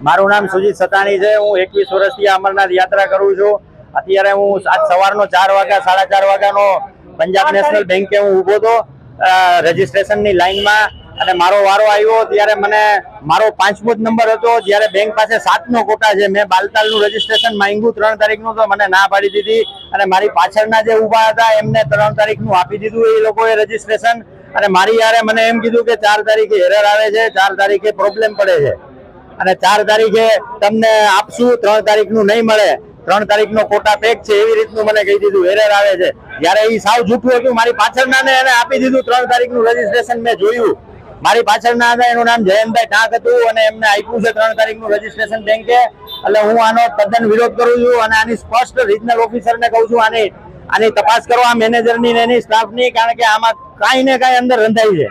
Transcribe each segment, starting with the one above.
મારું નામ સુજીત સતાણી છે. હું એકવીસ વર્ષથી અમરનાથ યાત્રા કરું છું. અત્યારે હું આજ સવારનો ચાર વાગ્યા સાડા ચાર વાગ્યાનો પંજાબ નેશનલ બેંકે હું ઊભો હતો. રજીસ્ટ્રેશનની લાઈનમાં અને મારો વારો આવ્યો ત્યારે મને મારો પાંચમો જ નંબર હતો. જ્યારે બેંક પાસે સાતનો કોટા છે મેં બાલતાલનું રજીસ્ટ્રેશન માંગ્યું. ત્રણ તારીખનું તો મને ના પાડી દીધી અને મારી પાછળના જે ઊભા હતા એમને ત્રણ તારીખનું આપી દીધું. એ લોકોએ રજીસ્ટ્રેશન અને મારી યારે મને એમ કીધું કે ચાર તારીખે એરર આવે છે ચાર તારીખે પ્રોબ્લેમ પડે છે. અને ચાર તારીખે તમને આપશું. ત્રણ તારીખનું નહીં મળે. ત્રણ તારીખનો કોટા પેક છે, એવી રીતનું મને કહી દીધું. એરર આવે છે. જ્યારે એ સાવ જૂઠું હતું, મારી પાછળના ને એને આપી દીધું. ત્રણ તારીખનું રજીસ્ટ્રેશન મેં જોયું. મારી પાછળના હતા એનું નામ જયંતભાઈ ટાંક હતું અને એમને આપ્યું છે ત્રણ તારીખનું રજીસ્ટ્રેશન બેંકે. એટલે હું આનો તદ્દન વિરોધ કરું છું અને આની સ્પષ્ટ રિજનલ ઓફિસરને કહું છું, આની આની તપાસ કરો, આ મેનેજરની ને એની સ્ટાફની કારણ કે આમાં કાંઈ ને કાંઈ અંદર રંધાઈ છે.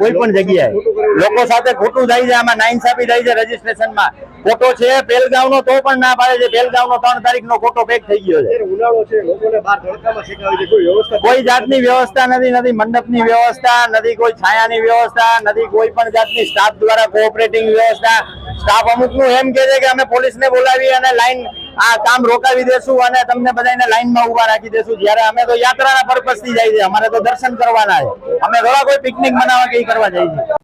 કોઈ પણ જગ્યાએ. લોકો સાથે ખોટું થાય છે, આમાં નાઇન્સાફી થાય છે રજીસ્ટ્રેશનમાં. ખોટો છે પેલગાંવનો તો પણ ના પાડે છે. પેલગાંવનો ત્રણ તારીખનો ખોટો પેક થઈ ગયો છે. કોઈ જાતની વ્યવસ્થા નથી નથી મંડપની વ્યવસ્થા, નથી કોઈ છાયાની વ્યવસ્થા, નથી કોઈ પણ જાતની સ્ટાફ દ્વારા કોઓપરેટિંગ વ્યવસ્થા. સ્ટાફ અમુકનું એમ કે છે કે અમે પોલીસને બોલાવી અને લાઈન આ કામ રોકાવી દેશું અને તમને બધાને લાઈનમાં ઊભા રાખી દેશું. જયારે અમે તો યાત્રાના પર્પઝથી જાય છે અમારે તો દર્શન કરવાના છે. અમે થોડા કોઈ પિકનિક મનાવવા કે કરવા જઈએ છીએ.